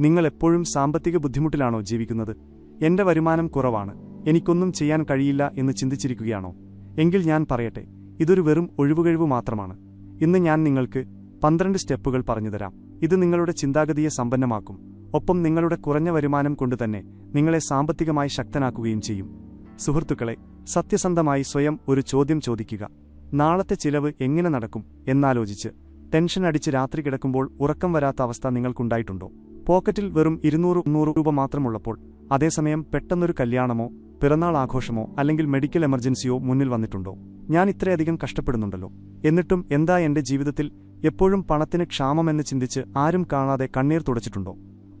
നിങ്ങൾ എപ്പോഴും സാമ്പത്തിക ബുദ്ധിമുട്ടിലാണോ ജീവിക്കുന്നത്? എന്റെ വരുമാനം കുറവാണ്. എനിക്കൊന്നും ചെയ്യാൻ കഴിയില്ല എന്ന് ചിന്തിച്ചിരിക്കുകയാണോ? എങ്കിൽ ഞാൻ പറയട്ടെ ഇതൊരു വെറും ഒഴിവുകഴിവ് മാത്രമാണ്. ഇന്ന് ഞാൻ നിങ്ങൾക്ക് പന്ത്രണ്ട് സ്റ്റെപ്പുകൾ പറഞ്ഞുതരാം. ഇത് നിങ്ങളുടെ ചിന്താഗതിയെ സമ്പന്നമാക്കും. ഒപ്പം നിങ്ങളുടെ കുറഞ്ഞ വരുമാനം കൊണ്ട് തന്നെ നിങ്ങളെ സാമ്പത്തികമായി ശക്തനാക്കുകയും ചെയ്യും. സുഹൃത്തുക്കളെ സത്യസന്ധമായി സ്വയം ഒരു ചോദ്യം ചോദിക്കുക. നാളത്തെ ചിലവ് എങ്ങനെ നടക്കും? എന്നാലോചിച്ച്. ടെൻഷൻ അടിച്ച് രാത്രി കിടക്കുമ്പോൾ ഉറക്കം വരാത്ത അവസ്ഥ നിങ്ങൾക്കുണ്ടായിട്ടുണ്ടോ? പോക്കറ്റിൽ വെറും ഇരുന്നൂറ് നൂറ് രൂപ മാത്രമുള്ളപ്പോൾ അതേസമയം പെട്ടെന്നൊരു കല്യാണമോ പിറന്നാൾ ആഘോഷമോ അല്ലെങ്കിൽ മെഡിക്കൽ എമർജൻസിയോ മുന്നിൽ വന്നിട്ടുണ്ടോ? ഞാൻ ഇത്രയധികം കഷ്ടപ്പെടുന്നുണ്ടല്ലോ. എന്നിട്ടും എന്താ എന്റെ ജീവിതത്തിൽ എപ്പോഴും പണത്തിന് ക്ഷാമമെന്ന് ചിന്തിച്ച് ആരും കാണാതെ കണ്ണീർ തുടച്ചിട്ടുണ്ടോ?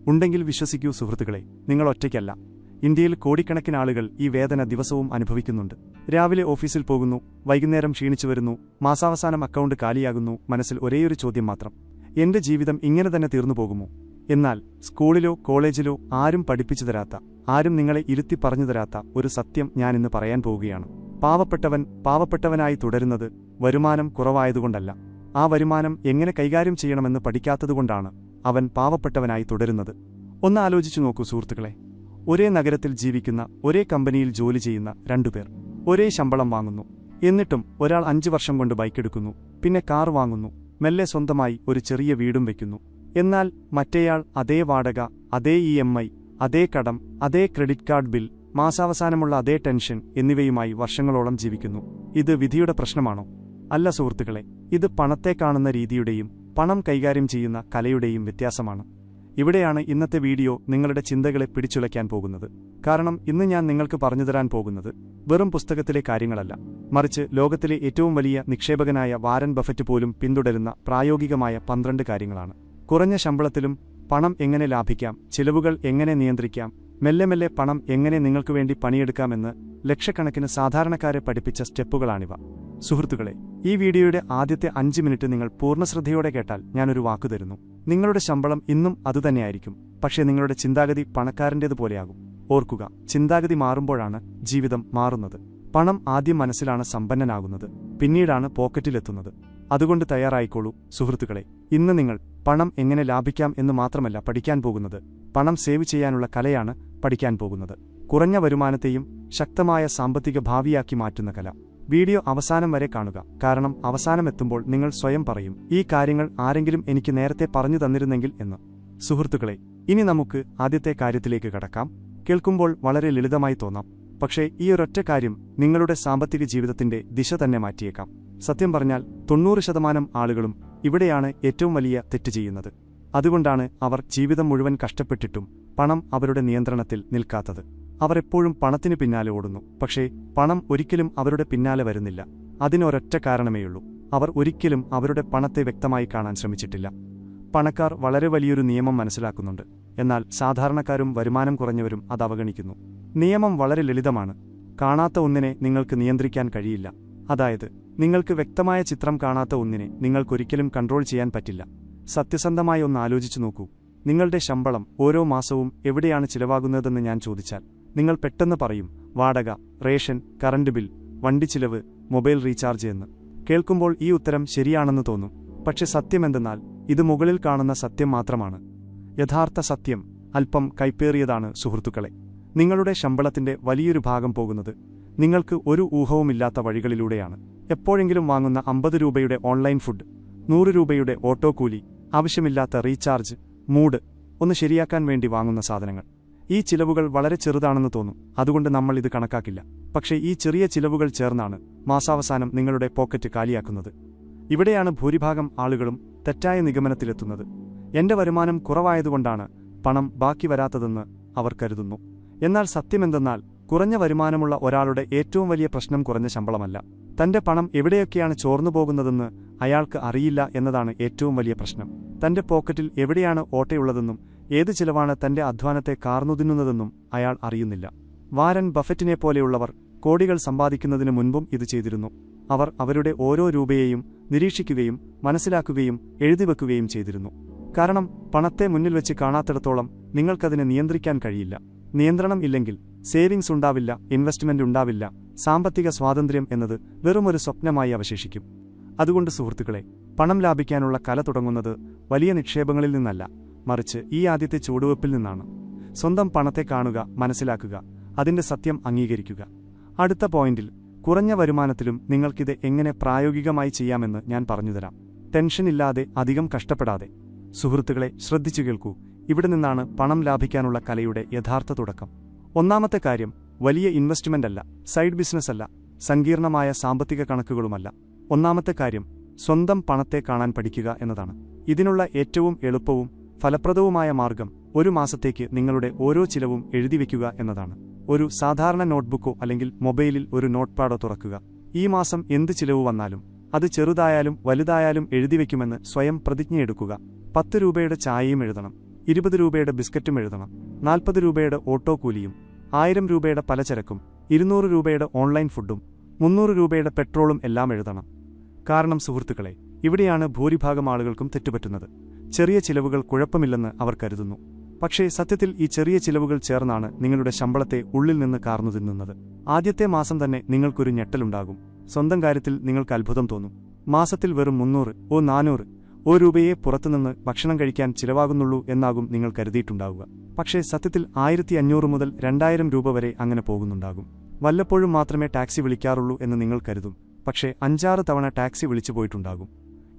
ഉണ്ടെങ്കിൽ വിശ്വസിക്കൂ സുഹൃത്തുക്കളെ നിങ്ങൾ ഒറ്റയ്ക്കല്ല. ഇന്ത്യയിൽ കോടിക്കണക്കിന് ആളുകൾ ഈ വേദന ദിവസവും അനുഭവിക്കുന്നുണ്ട്. രാവിലെ ഓഫീസിൽ പോകുന്നു വൈകുന്നേരം ക്ഷീണിച്ചു വരുന്നു മാസാവസാനം അക്കൗണ്ട് കാലിയാകുന്നു മനസ്സിൽ ഒരേയൊരു ചോദ്യം മാത്രം. എന്റെ ജീവിതം ഇങ്ങനെ തന്നെ തീർന്നു പോകുമോ? എന്നാൽ സ്കൂളിലോ കോളേജിലോ ആരും പഠിപ്പിച്ചു തരാത്ത ആരും നിങ്ങളെ ഇരുത്തി പറഞ്ഞു തരാത്ത ഒരു സത്യം ഞാനിന്ന് പറയാൻ പോവുകയാണ്. പാവപ്പെട്ടവൻ പാവപ്പെട്ടവനായി തുടരുന്നത് വരുമാനം കുറവായതുകൊണ്ടല്ല. ആ വരുമാനം എങ്ങനെ കൈകാര്യം ചെയ്യണമെന്ന് പഠിക്കാത്തതുകൊണ്ടാണ് അവൻ പാവപ്പെട്ടവനായി തുടരുന്നത്. ഒന്ന് ആലോചിച്ചു നോക്കൂ സുഹൃത്തുക്കളെ. ഒരേ നഗരത്തിൽ ജീവിക്കുന്ന ഒരേ കമ്പനിയിൽ ജോലി ചെയ്യുന്ന രണ്ടുപേർ ഒരേ ശമ്പളം വാങ്ങുന്നു. എന്നിട്ടും ഒരാൾ അഞ്ചു വർഷം കൊണ്ട് ബൈക്കെടുക്കുന്നു. പിന്നെ കാർ വാങ്ങുന്നു. മെല്ലെ സ്വന്തമായി ഒരു ചെറിയ വീടും വെക്കുന്നു എന്നാൽ മറ്റേയാൾ അതേ വാടക അതേ ഇ എം ഐ അതേ കടം അതേ ക്രെഡിറ്റ് കാർഡ് ബിൽ മാസാവസാനമുള്ള അതേ ടെൻഷൻ എന്നിവയുമായി വർഷങ്ങളോളം ജീവിക്കുന്നു. ഇത് വിധിയുടെ പ്രശ്നമാണോ? അല്ല സുഹൃത്തുക്കളെ ഇത് പണത്തെ കാണുന്ന രീതിയുടെയും പണം കൈകാര്യം ചെയ്യുന്ന കലയുടെയും വ്യത്യാസമാണ്. ഇവിടെയാണ് ഇന്നത്തെ വീഡിയോ നിങ്ങളുടെ ചിന്തകളെ പിടിച്ചുലയ്ക്കാൻ പോകുന്നത്. കാരണം ഇന്ന് ഞാൻ നിങ്ങൾക്ക് പറഞ്ഞുതരാൻ പോകുന്നത് വെറും പുസ്തകത്തിലെ കാര്യങ്ങളല്ല. മറിച്ച് ലോകത്തിലെ ഏറ്റവും വലിയ നിക്ഷേപകനായ വാരൻ ബഫറ്റ് പോലും പിന്തുടരുന്ന പ്രായോഗികമായ പന്ത്രണ്ട് കാര്യങ്ങളാണ്. കുറഞ്ഞ ശമ്പളത്തിലും പണം എങ്ങനെ ലാഭിക്കാം ചിലവുകൾ എങ്ങനെ നിയന്ത്രിക്കാം മെല്ലെ മെല്ലെ പണം എങ്ങനെ നിങ്ങൾക്ക് വേണ്ടി പണിയെടുക്കാമെന്ന് ലക്ഷക്കണക്കിന് സാധാരണക്കാരെ പഠിപ്പിച്ച സ്റ്റെപ്പുകളാണിവ. സുഹൃത്തുക്കളെ ഈ വീഡിയോയുടെ ആദ്യത്തെ അഞ്ച് മിനിറ്റ് നിങ്ങൾ പൂർണ ശ്രദ്ധയോടെ കേട്ടാൽ ഞാനൊരു വാക്കു തരുന്നു. നിങ്ങളുടെ ശമ്പളം ഇന്നും അതുതന്നെയായിരിക്കും പക്ഷേ നിങ്ങളുടെ ചിന്താഗതി പണക്കാരന്റേതുപോലെയാകും. ഓർക്കുക ചിന്താഗതി മാറുമ്പോഴാണ് ജീവിതം മാറുന്നത്. പണം ആദ്യം മനസ്സിലാണ് സമ്പന്നനാകുന്നത് പിന്നീടാണ് പോക്കറ്റിലെത്തുന്നത്. അതുകൊണ്ട് തയ്യാറായിക്കോളൂ സുഹൃത്തുക്കളെ. ഇന്ന് നിങ്ങൾ പണം എങ്ങനെ ലാഭിക്കാം എന്ന് മാത്രമല്ല പഠിക്കാൻ പോകുന്നത്. പണം സേവ് ചെയ്യാനുള്ള കലയാണ് പഠിക്കാൻ പോകുന്നത്. കുറഞ്ഞ വരുമാനത്തെയും ശക്തമായ സാമ്പത്തിക ഭാവിയാക്കി മാറ്റുന്ന കല. വീഡിയോ അവസാനം വരെ കാണുക. കാരണം അവസാനമെത്തുമ്പോൾ നിങ്ങൾ സ്വയം പറയും ഈ കാര്യങ്ങൾ ആരെങ്കിലും എനിക്ക് നേരത്തെ പറഞ്ഞു തന്നിരുന്നെങ്കിൽ എന്ന്. സുഹൃത്തുക്കളെ ഇനി നമുക്ക് ആദ്യത്തെ കാര്യത്തിലേക്ക് കടക്കാം. കേൾക്കുമ്പോൾ വളരെ ലളിതമായി തോന്നാം. പക്ഷേ ഈ ഒരൊറ്റ കാര്യം നിങ്ങളുടെ സാമ്പത്തിക ജീവിതത്തിന്റെ ദിശ തന്നെ മാറ്റിയേക്കാം. സത്യം പറഞ്ഞാൽ തൊണ്ണൂറ് ശതമാനം ആളുകളും ഇവിടെയാണ് ഏറ്റവും വലിയ തെറ്റ് ചെയ്യുന്നത്. അതുകൊണ്ടാണ് അവർ ജീവിതം മുഴുവൻ കഷ്ടപ്പെട്ടിട്ടും പണം അവരുടെ നിയന്ത്രണത്തിൽ നിൽക്കാത്തത്. അവർ എപ്പോഴും പണത്തിനു പിന്നാലെ ഓടുന്നു. പക്ഷേ പണം ഒരിക്കലും അവരുടെ പിന്നാലെ വരുന്നില്ല. അതിനൊരൊറ്റ കാരണമേയുള്ളൂ. അവർ ഒരിക്കലും അവരുടെ പണത്തെ വ്യക്തമായി കാണാൻ ശ്രമിച്ചിട്ടില്ല. പണക്കാർ വളരെ വലിയൊരു നിയമം മനസ്സിലാക്കുന്നുണ്ട്. എന്നാൽ സാധാരണക്കാരും വരുമാനം കുറഞ്ഞവരും അത് അവഗണിക്കുന്നു. നിയമം വളരെ ലളിതമാണ്. കാണാത്ത ഒന്നിനെ നിങ്ങൾക്ക് നിയന്ത്രിക്കാൻ കഴിയില്ല. അതായത് നിങ്ങൾക്ക് വ്യക്തമായ ചിത്രം കാണാത്ത ഒന്നിനെ നിങ്ങൾക്കൊരിക്കലും കൺട്രോൾ ചെയ്യാൻ പറ്റില്ല. സത്യസന്ധമായി ഒന്ന് ആലോചിച്ചു നോക്കൂ. നിങ്ങളുടെ ശമ്പളം ഓരോ മാസവും എവിടെയാണ് ചിലവാകുന്നതെന്ന് ഞാൻ ചോദിച്ചാൽ നിങ്ങൾ പെട്ടെന്ന് പറയും വാടക റേഷൻ കറണ്ട് ബിൽ വണ്ടി ചിലവ് മൊബൈൽ റീചാർജ് എന്ന്. കേൾക്കുമ്പോൾ ഈ ഉത്തരം ശരിയാണെന്ന് തോന്നും. പക്ഷെ സത്യമെന്തെന്നാൽ ഇത് മുകളിൽ കാണുന്ന സത്യം മാത്രമാണ്. യഥാർത്ഥ സത്യം അല്പം കൈപ്പേറിയതാണ് സുഹൃത്തുക്കളെ. നിങ്ങളുടെ ശമ്പളത്തിന്റെ വലിയൊരു ഭാഗം പോകുന്നത് നിങ്ങൾക്ക് ഒരു ഊഹവുമില്ലാത്ത വഴികളിലൂടെയാണ്. എപ്പോഴെങ്കിലും വാങ്ങുന്ന അമ്പത് രൂപയുടെ ഓൺലൈൻ ഫുഡ് നൂറ് രൂപയുടെ ഓട്ടോ കൂലി ആവശ്യമില്ലാത്ത റീചാർജ് മൂഡ് ഒന്ന് ശരിയാക്കാൻ വേണ്ടി വാങ്ങുന്ന സാധനങ്ങൾ. ഈ ചിലവുകൾ വളരെ ചെറുതാണെന്ന് തോന്നും. അതുകൊണ്ട് നമ്മൾ ഇത് കണക്കാക്കില്ല. പക്ഷേ ഈ ചെറിയ ചിലവുകൾ ചേർന്നാണ് മാസാവസാനം നിങ്ങളുടെ പോക്കറ്റ് കാലിയാക്കുന്നത്. ഇവിടെയാണ് ഭൂരിഭാഗം ആളുകളും തെറ്റായ നിഗമനത്തിലെത്തുന്നത്. എന്റെ വരുമാനം കുറവായതുകൊണ്ടാണ് പണം ബാക്കി വരാത്തതെന്ന് അവർ കരുതുന്നു. എന്നാൽ സത്യമെന്തെന്നാൽ കുറഞ്ഞ വരുമാനമുള്ള ഒരാളുടെ ഏറ്റവും വലിയ പ്രശ്നം കുറഞ്ഞ ശമ്പളമല്ല. തന്റെ പണം എവിടെയൊക്കെയാണ് ചോർന്നു പോകുന്നതെന്ന് അയാൾക്ക് അറിയില്ല എന്നതാണ് ഏറ്റവും വലിയ പ്രശ്നം. തന്റെ പോക്കറ്റിൽ എവിടെയാണ് ഓട്ടയുള്ളതെന്നും ഏത് ചിലവാണ് തന്റെ അധ്വാനത്തെ കാർന്നുതിന്നുന്നതെന്നും അയാൾ അറിയുന്നില്ല. വാരൻ ബഫറ്റിനെ പോലെയുള്ളവർ കോടികൾ സമ്പാദിക്കുന്നതിന് മുൻപും ഇത് ചെയ്തിരുന്നു. അവർ അവരുടെ ഓരോ രൂപയെയും നിരീക്ഷിക്കുകയും മനസ്സിലാക്കുകയും എഴുതിവെക്കുകയും ചെയ്തിരുന്നു. കാരണം പണത്തെ മുന്നിൽ വെച്ച് കാണാത്തിടത്തോളം നിങ്ങൾക്കതിനെ നിയന്ത്രിക്കാൻ കഴിയില്ല. നിയന്ത്രണം ഇല്ലെങ്കിൽ സേവിങ്സ് ഉണ്ടാവില്ല ഇൻവെസ്റ്റ്മെന്റ് ഉണ്ടാവില്ല സാമ്പത്തിക സ്വാതന്ത്ര്യം എന്നത് വെറുമൊരു സ്വപ്നമായി അവശേഷിക്കും. അതുകൊണ്ട് സുഹൃത്തുക്കളെ പണം ലാഭിക്കാനുള്ള കല തുടങ്ങുന്നത് വലിയ നിക്ഷേപങ്ങളിൽ നിന്നല്ല മറിച്ച് ഈ ആദ്യത്തെ ചുവടുവെപ്പിൽ നിന്നാണ്. സ്വന്തം പണത്തെ കാണുക മനസ്സിലാക്കുക അതിന്റെ സത്യം അംഗീകരിക്കുക. അടുത്ത പോയിന്റിൽ കുറഞ്ഞ വരുമാനത്തിലും നിങ്ങൾക്കിത് എങ്ങനെ പ്രായോഗികമായി ചെയ്യാമെന്ന് ഞാൻ പറഞ്ഞുതരാം. ടെൻഷനില്ലാതെ അധികം കഷ്ടപ്പെടാതെ. സുഹൃത്തുക്കളെ ശ്രദ്ധിച്ചു കേൾക്കൂ ഇവിടെ നിന്നാണ് പണം ലാഭിക്കാനുള്ള കലയുടെ യഥാർത്ഥ തുടക്കം. ഒന്നാമത്തെ കാര്യം വലിയ ഇൻവെസ്റ്റ്മെന്റ് അല്ല സൈഡ് ബിസിനസ് അല്ല സങ്കീർണമായ സാമ്പത്തിക കണക്കുകളുമല്ല. ഒന്നാമത്തെ കാര്യം സ്വന്തം പണത്തെ കാണാൻ പഠിക്കുക എന്നതാണ്. ഇതിനുള്ള ഏറ്റവും എളുപ്പവും ഫലപ്രദവുമായ മാർഗം ഒരു മാസത്തേക്ക് നിങ്ങളുടെ ഓരോ ചിലവും എഴുതി വയ്ക്കുക എന്നതാണ്. ഒരു സാധാരണ നോട്ട്ബുക്കോ അല്ലെങ്കിൽ മൊബൈലിൽ ഒരു നോട്ട്പാഡോ തുറക്കുക. ഈ മാസം എന്ത് ചിലവ് വന്നാലും അത് ചെറുതായാലും വലുതായാലും എഴുതി വയ്ക്കുമെന്ന് സ്വയം പ്രതിജ്ഞയെടുക്കുക. പത്ത് രൂപയുടെ ചായയും എഴുതണം. ഇരുപത് രൂപയുടെ ബിസ്ക്കറ്റും എഴുതണം. നാൽപ്പത് രൂപയുടെ ഓട്ടോ കൂലിയും ആയിരം രൂപയുടെ പലചരക്കും ഇരുന്നൂറ് രൂപയുടെ ഓൺലൈൻ ഫുഡും മുന്നൂറ് രൂപയുടെ പെട്രോളും എല്ലാം എഴുതണം. കാരണം സുഹൃത്തുക്കളെ ഇവിടെയാണ് ഭൂരിഭാഗം ആളുകൾക്കും തെറ്റുപറ്റുന്നത്. ചെറിയ ചിലവുകൾ കുഴപ്പമില്ലെന്ന് അവർ കരുതുന്നു. പക്ഷേ സത്യത്തിൽ ഈ ചെറിയ ചിലവുകൾ ചേർന്നാണ് നിങ്ങളുടെ ശമ്പളത്തെ ഉള്ളിൽ നിന്ന് കാർന്നു തിന്നുന്നത്. ആദ്യത്തെ മാസം തന്നെ നിങ്ങൾക്കൊരു ഞെട്ടലുണ്ടാകും. സ്വന്തം കാര്യത്തിൽ നിങ്ങൾക്ക് അത്ഭുതം തോന്നും. മാസത്തിൽ വെറും മുന്നൂറ് ഓ നാനൂറ് ഓ രൂപയെ പുറത്തുനിന്ന് ഭക്ഷണം കഴിക്കാൻ ചിലവാകുന്നുള്ളൂ എന്നാകും നിങ്ങൾ കരുതിയിട്ടുണ്ടാവുക. പക്ഷേ സത്യത്തിൽ ആയിരത്തി അഞ്ഞൂറ് മുതൽ രണ്ടായിരം രൂപ വരെ അങ്ങനെ പോകുന്നുണ്ടാകും. വല്ലപ്പോഴും മാത്രമേ ടാക്സി വിളിക്കാറുള്ളൂ എന്ന് നിങ്ങൾ കരുതും. പക്ഷേ അഞ്ചാറ് തവണ ടാക്സി വിളിച്ചു പോയിട്ടുണ്ടാകും.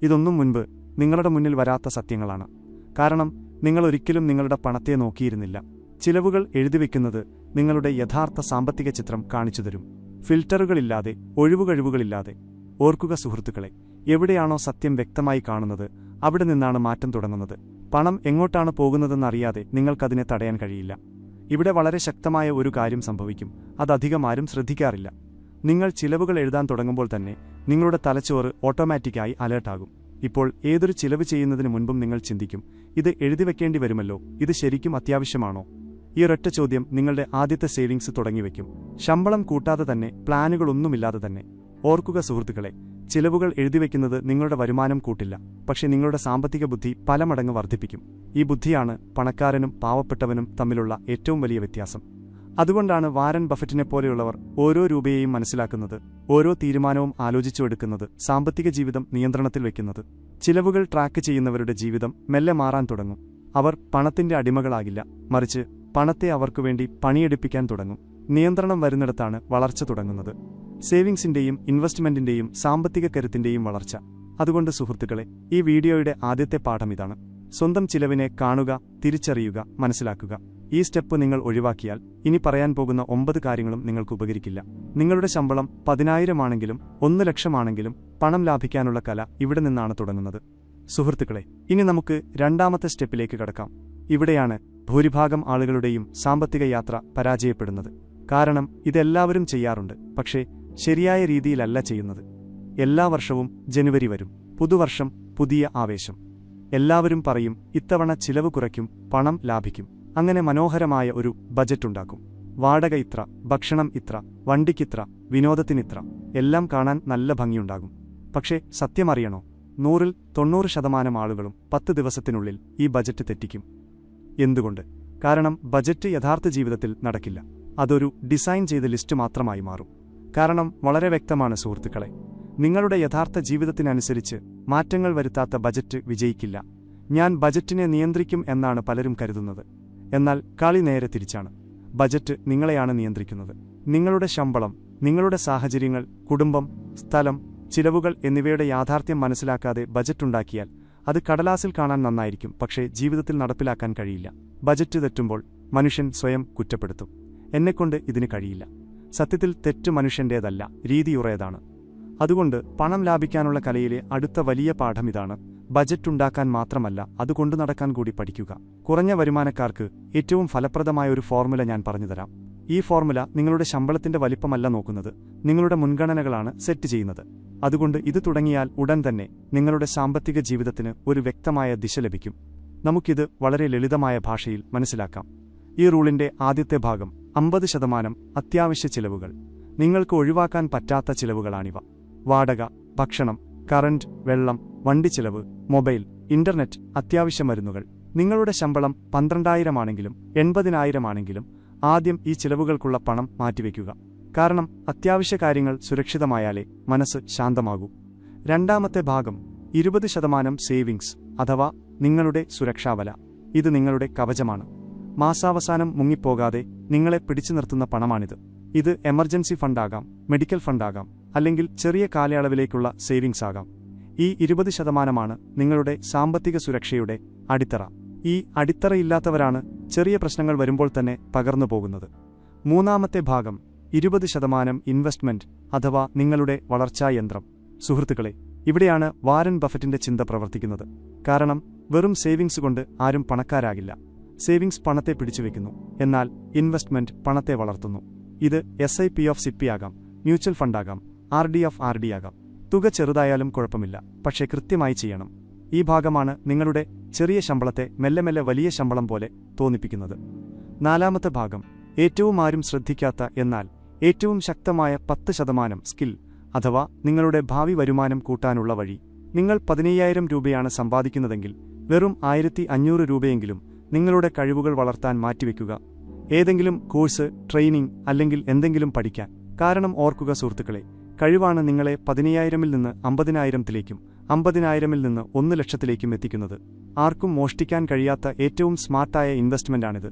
ഇതൊന്നും മുൻപ് നിങ്ങളുടെ മുന്നിൽ വരാത്ത സത്യങ്ങളാണ്. കാരണം നിങ്ങൾ ഒരിക്കലും നിങ്ങളുടെ പണത്തെ നോക്കിയിരുന്നില്ല. ചിലവുകൾ എഴുതിവെക്കുന്നത് നിങ്ങളുടെ യഥാർത്ഥ സാമ്പത്തിക ചിത്രം കാണിച്ചു തരും. ഫിൽറ്ററുകളില്ലാതെ ഒഴിവുകഴിവുകളില്ലാതെ. ഓർക്കുക സുഹൃത്തുക്കളെ എവിടെയാണോ സത്യം വ്യക്തമായി കാണുന്നത് അവിടെ നിന്നാണ് മാറ്റം തുടങ്ങുന്നത്. പണം എങ്ങോട്ടാണ് പോകുന്നതെന്നറിയാതെ നിങ്ങൾക്കതിനെ തടയാൻ കഴിയില്ല. ഇവിടെ വളരെ ശക്തമായ ഒരു കാര്യം സംഭവിക്കും അതധികം ആരും ശ്രദ്ധിക്കാറില്ല. നിങ്ങൾ ചിലവുകൾ എഴുതാൻ തുടങ്ങുമ്പോൾ തന്നെ നിങ്ങളുടെ തലച്ചോറ് ഓട്ടോമാറ്റിക്കായി അലേർട്ടാകും. ഇപ്പോൾ ഏതൊരു ചിലവ് ചെയ്യുന്നതിന് മുൻപും നിങ്ങൾ ചിന്തിക്കും ഇത് എഴുതി വെക്കേണ്ടി വരുമല്ലോ ഇത് ശരിക്കും അത്യാവശ്യമാണോ? ഈ ഒരൊറ്റ ചോദ്യം നിങ്ങളുടെ ആദ്യത്തെ സേവിങ്സ് തുടങ്ങിവെക്കും. ശമ്പളം കൂട്ടാതെ തന്നെ പ്ലാനുകളൊന്നുമില്ലാതെ തന്നെ. ഓർക്കുക സുഹൃത്തുക്കളെ ചിലവുകൾ എഴുതിവെക്കുന്നത് നിങ്ങളുടെ വരുമാനം കൂട്ടില്ല. പക്ഷേ നിങ്ങളുടെ സാമ്പത്തിക ബുദ്ധി പല മടങ്ങ് വർദ്ധിപ്പിക്കും. ഈ ബുദ്ധിയാണ് പണക്കാരനും പാവപ്പെട്ടവനും തമ്മിലുള്ള ഏറ്റവും വലിയ വ്യത്യാസം. അതുകൊണ്ടാണ് വാരൻ ബഫറ്റിനെ പോലെയുള്ളവർ ഓരോ രൂപയെയും മനസ്സിലാക്കുന്നത് ഓരോ തീരുമാനവും ആലോചിച്ചു എടുക്കുന്നത് സാമ്പത്തിക ജീവിതം നിയന്ത്രണത്തിൽ വയ്ക്കുന്നത് ചിലവുകൾ ട്രാക്ക് ചെയ്യുന്നവരുടെ ജീവിതം മെല്ലെ മാറാൻ തുടങ്ങും. അവർ പണത്തിന്റെ അടിമകളാകില്ല. മറിച്ച് പണത്തെ അവർക്കുവേണ്ടി പണിയെടുപ്പിക്കാൻ തുടങ്ങും. നിയന്ത്രണം വരുന്നിടത്താണ് വളർച്ച തുടങ്ങുന്നത്. സേവിങ്സിന്റെയും ഇൻവെസ്റ്റ്മെന്റിന്റെയും സാമ്പത്തിക കരുത്തിന്റെയും വളർച്ച. അതുകൊണ്ട് സുഹൃത്തുക്കളെ ഈ വീഡിയോയുടെ ആദ്യത്തെ പാഠം ഇതാണ്. സ്വന്തം ചിലവിനെ കാണുക തിരിച്ചറിയുക മനസ്സിലാക്കുക. ഈ സ്റ്റെപ്പ് നിങ്ങൾ ഒഴിവാക്കിയാൽ ഇനി പറയാൻ പോകുന്ന ഒമ്പത് കാര്യങ്ങളും നിങ്ങൾക്ക് ഉപകരിക്കില്ല. നിങ്ങളുടെ ശമ്പളം പതിനായിരമാണെങ്കിലും ഒന്ന് ലക്ഷമാണെങ്കിലും പണം ലാഭിക്കാനുള്ള കല ഇവിടെ നിന്നാണ് തുടങ്ങുന്നത്. സുഹൃത്തുക്കളെ ഇനി നമുക്ക് രണ്ടാമത്തെ സ്റ്റെപ്പിലേക്ക് കടക്കാം. ഇവിടെയാണ് ഭൂരിഭാഗം ആളുകളുടെയും സാമ്പത്തിക യാത്ര പരാജയപ്പെടുന്നത്. കാരണം ഇതെല്ലാവരും ചെയ്യാറുണ്ട് പക്ഷേ ശരിയായ രീതിയിലല്ല ചെയ്യുന്നത്. എല്ലാ വർഷവും ജനുവരി വരും. പുതുവർഷം പുതിയ ആവേശം. എല്ലാവരും പറയും ഇത്തവണ ചിലവ് കുറയ്ക്കും പണം ലാഭിക്കും. അങ്ങനെ മനോഹരമായ ഒരു ബജറ്റുണ്ടാക്കും വാടക ഇത്ര ഭക്ഷണം ഇത്ര വണ്ടിക്കിത്ര വിനോദത്തിനിത്ര എല്ലാം കാണാൻ നല്ല ഭംഗിയുണ്ടാകും. പക്ഷേ സത്യമറിയണോ നൂറിൽ തൊണ്ണൂറ് ശതമാനം ആളുകളും പത്ത് ദിവസത്തിനുള്ളിൽ ഈ ബജറ്റ് തെറ്റിക്കും. എന്തുകൊണ്ട്? കാരണം ബജറ്റ് യഥാർത്ഥ ജീവിതത്തിൽ നടക്കില്ല. അതൊരു ഡിസൈൻ ചെയ്ത ലിസ്റ്റ് മാത്രമായി മാറും. കാരണം വളരെ വ്യക്തമാണ് സുഹൃത്തുക്കളെ. നിങ്ങളുടെ യഥാർത്ഥ ജീവിതത്തിനനുസരിച്ച് മാറ്റങ്ങൾ വരുത്താത്ത ബജറ്റ് വിജയിക്കില്ല. ഞാൻ ബജറ്റിനെ നിയന്ത്രിക്കും എന്നാണ് പലരും കരുതുന്നത്. എന്നാൽ കളി നേരെ തിരിച്ചാണ്. ബജറ്റ് നിങ്ങളെയാണ് നിയന്ത്രിക്കുന്നത്. നിങ്ങളുടെ ശമ്പളം നിങ്ങളുടെ സാഹചര്യങ്ങൾ കുടുംബം സ്ഥലം ചിലവുകൾ എന്നിവയുടെ യാഥാർത്ഥ്യം മനസ്സിലാക്കാതെ ബജറ്റുണ്ടാക്കിയാൽ അത് കടലാസിൽ കാണാൻ നന്നായിരിക്കും പക്ഷേ ജീവിതത്തിൽ നടപ്പിലാക്കാൻ കഴിയില്ല. ബജറ്റ് തെറ്റുമ്പോൾ മനുഷ്യൻ സ്വയം കുറ്റപ്പെടുത്തും. എന്നെക്കൊണ്ട് ഇതിന് കഴിയില്ല. സത്യത്തിൽ തെറ്റ് മനുഷ്യന്റേതല്ല രീതിയുറയതാണ് അതുകൊണ്ട് പണം ലാഭിക്കാനുള്ള കലയിലെ അടുത്ത വലിയ പാഠം ഇതാണ്. ബജറ്റ് ഉണ്ടാക്കാൻ മാത്രമല്ല അതുകൊണ്ട് കൊണ്ടു നടക്കാൻ കൂടി പഠിക്കുക. കുറഞ്ഞ വരുമാനക്കാർക്ക് ഏറ്റവും ഫലപ്രദമായ ഒരു ഫോർമുല ഞാൻ പറഞ്ഞുതരാം ഈ ഫോർമുല നിങ്ങളുടെ ശമ്പളത്തിന്റെ വലിപ്പമല്ല നോക്കുന്നത് നിങ്ങളുടെ മുൻഗണനകളാണ് സെറ്റ് ചെയ്യുന്നത്. അതുകൊണ്ട് ഇത് തുടങ്ങിയാൽ ഉടൻ തന്നെ നിങ്ങളുടെ സാമ്പത്തിക ജീവിതത്തിന് ഒരു വ്യക്തമായ ദിശ ലഭിക്കും. നമുക്കിത് വളരെ ലളിതമായ ഭാഷയിൽ മനസ്സിലാക്കാം. ഈ റൂളിന്റെ ആദ്യത്തെ ഭാഗം അമ്പത് ശതമാനം അത്യാവശ്യ ചിലവുകൾ. നിങ്ങൾക്ക് ഒഴിവാക്കാൻ പറ്റാത്ത ചിലവുകളാണിവ. വാടക ഭക്ഷണം കറന്റ് വെള്ളം വണ്ടി ചിലവ് മൊബൈൽ ഇന്റർനെറ്റ് അത്യാവശ്യ മരുന്നുകൾ. നിങ്ങളുടെ ശമ്പളം പന്ത്രണ്ടായിരമാണെങ്കിലും എൺപതിനായിരമാണെങ്കിലും ആദ്യം ഈ ചിലവുകൾക്കുള്ള പണം മാറ്റിവെക്കുക. കാരണം അത്യാവശ്യ കാര്യങ്ങൾ സുരക്ഷിതമായാലേ മനസ്സ് ശാന്തമാകൂ. രണ്ടാമത്തെ ഭാഗം ഇരുപത് ശതമാനം സേവിങ്സ് അഥവാ നിങ്ങളുടെ സുരക്ഷാവല ഇത് നിങ്ങളുടെ കവചമാണ്. മാസാവസാനം മുങ്ങിപ്പോകാതെ നിങ്ങളെ പിടിച്ചു നിർത്തുന്ന പണമാണിത്. ഇത് എമർജൻസി ഫണ്ടാകാം മെഡിക്കൽ ഫണ്ടാകാം അല്ലെങ്കിൽ ചെറിയ കാലയളവിലേക്കുള്ള സേവിങ്സ് ആകാം. ഈ ഇരുപത് ശതമാനമാണ് നിങ്ങളുടെ സാമ്പത്തിക സുരക്ഷയുടെ അടിത്തറ. ഈ അടിത്തറയില്ലാത്തവരാണ് ചെറിയ പ്രശ്നങ്ങൾ വരുമ്പോൾ തന്നെ പകർന്നു പോകുന്നത്. മൂന്നാമത്തെ ഭാഗം ഇരുപത് ശതമാനം ഇൻവെസ്റ്റ്മെന്റ് അഥവാ നിങ്ങളുടെ വളർച്ചാ യന്ത്രം. സുഹൃത്തുക്കളെ ഇവിടെയാണ് വാരൻ ബഫറ്റിന്റെ ചിന്ത പ്രവർത്തിക്കുന്നത്. കാരണം വെറും സേവിങ്സ് കൊണ്ട് ആരും പണക്കാരാകില്ല. സേവിങ്സ് പണത്തെ പിടിച്ചുവെക്കുന്നു. എന്നാൽ ഇൻവെസ്റ്റ്മെന്റ് പണത്തെ വളർത്തുന്നു. ഇത് എസ് ഐ പി ഓഫ് സിപ്പി ആകാം mutual ഫണ്ടാകാം R D of R D ആകാം. തുക ചെറുതായാലും കുഴപ്പമില്ല പക്ഷേ കൃത്യമായി ചെയ്യണം. ഈ ഭാഗമാണ് നിങ്ങളുടെ ചെറിയ ശമ്പളത്തെ മെല്ലെ മെല്ലെ വലിയ ശമ്പളം പോലെ തോന്നിപ്പിക്കുന്നത്. നാലാമത്തെ ഭാഗം ഏറ്റവും ആരും ശ്രദ്ധിക്കാത്ത എന്നാൽ ഏറ്റവും ശക്തമായ പത്ത് ശതമാനം സ്കിൽ അഥവാ നിങ്ങളുടെ ഭാവി വരുമാനം കൂട്ടാനുള്ള വഴി. നിങ്ങൾ പതിനയ്യായിരം രൂപയാണ് സമ്പാദിക്കുന്നതെങ്കിൽ വെറും ആയിരത്തി അഞ്ഞൂറ് രൂപയെങ്കിലും നിങ്ങളുടെ കഴിവുകൾ വളർത്താൻ മാറ്റിവെക്കുക. ഏതെങ്കിലും കോഴ്സ് ട്രെയിനിങ് അല്ലെങ്കിൽ എന്തെങ്കിലും പഠിക്കാൻ. കാരണം ഓർക്കുക സുഹൃത്തുക്കളെ കഴിവാണ് നിങ്ങളെ പതിനയ്യായിരമിൽ നിന്ന് അമ്പതിനായിരത്തിലേക്കും അമ്പതിനായിരമിൽ നിന്ന് ഒന്ന് ലക്ഷത്തിലേക്കും എത്തിക്കുന്നത്. ആർക്കും മോഷ്ടിക്കാൻ കഴിയാത്ത ഏറ്റവും സ്മാർട്ടായ ഇൻവെസ്റ്റ്മെന്റാണിത്.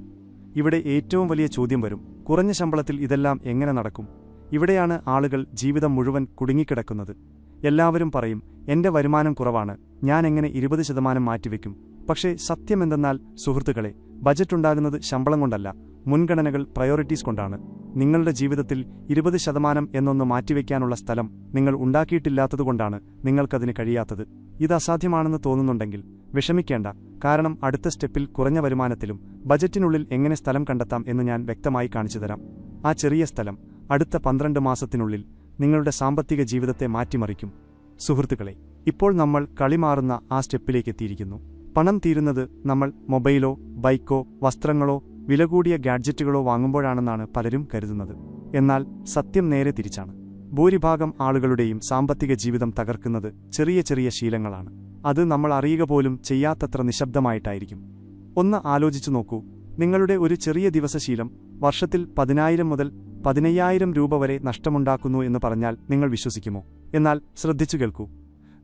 ഇവിടെ ഏറ്റവും വലിയ ചോദ്യം വരും കുറഞ്ഞ ശമ്പളത്തിൽ ഇതെല്ലാം എങ്ങനെ നടക്കും? ഇവിടെയാണ് ആളുകൾ ജീവിതം മുഴുവൻ കുടുങ്ങിക്കിടക്കുന്നത്. എല്ലാവരും പറയും എന്റെ വരുമാനം കുറവാണ് ഞാൻ എങ്ങനെ ഇരുപത് ശതമാനം മാറ്റിവെക്കും? പക്ഷേ സത്യമെന്തെന്നാൽ സുഹൃത്തുക്കളെ ബജറ്റ് ഉണ്ടാകുന്നത് ശമ്പളം കൊണ്ടല്ല മുൻഗണനകൾ പ്രയോറിറ്റീസ് കൊണ്ടാണ്. നിങ്ങളുടെ ജീവിതത്തിൽ ഇരുപത് ശതമാനം എന്നൊന്ന് മാറ്റിവെക്കാനുള്ള സ്ഥലം നിങ്ങൾ ഉണ്ടാക്കിയിട്ടില്ലാത്തതുകൊണ്ടാണ് നിങ്ങൾക്കതിന് കഴിയാത്തത്. ഇത് അസാധ്യമാണെന്ന് തോന്നുന്നുണ്ടെങ്കിൽ വിഷമിക്കേണ്ട കാരണം അടുത്ത സ്റ്റെപ്പിൽ കുറഞ്ഞ വരുമാനത്തിലും ബജറ്റിനുള്ളിൽ എങ്ങനെ സ്ഥലം കണ്ടെത്താം എന്ന് ഞാൻ വ്യക്തമായി കാണിച്ചുതരാം ആ ചെറിയ സ്ഥലം അടുത്ത പന്ത്രണ്ട് മാസത്തിനുള്ളിൽ നിങ്ങളുടെ സാമ്പത്തിക ജീവിതത്തെ മാറ്റിമറിക്കും. സുഹൃത്തുക്കളെ ഇപ്പോൾ നമ്മൾ കളിമാറുന്ന ആ സ്റ്റെപ്പിലേക്ക് എത്തിയിരിക്കുന്നു. പണം തീരുന്നത് നമ്മൾ മൊബൈലോ ബൈക്കോ വസ്ത്രങ്ങളോ വില കൂടിയ ഗാഡ്ജറ്റുകളോ വാങ്ങുമ്പോഴാണെന്നാണ് പലരും കരുതുന്നത്. എന്നാൽ സത്യം നേരെ തിരിച്ചാണ്. ഭൂരിഭാഗം ആളുകളുടെയും സാമ്പത്തിക ജീവിതം തകർക്കുന്നത് ചെറിയ ചെറിയ ശീലങ്ങളാണ്. അത് നമ്മൾ അറിയുക പോലും ചെയ്യാത്തത്ര നിശബ്ദമായിട്ടായിരിക്കും. ഒന്ന് ആലോചിച്ചു നോക്കൂ. നിങ്ങളുടെ ഒരു ചെറിയ ദിവസശീലം വർഷത്തിൽ പതിനായിരം മുതൽ പതിനയ്യായിരം രൂപ വരെ നഷ്ടമുണ്ടാക്കുന്നു എന്ന് പറഞ്ഞാൽ നിങ്ങൾ വിശ്വസിക്കുമോ? എന്നാൽ ശ്രദ്ധിച്ചു കേൾക്കൂ.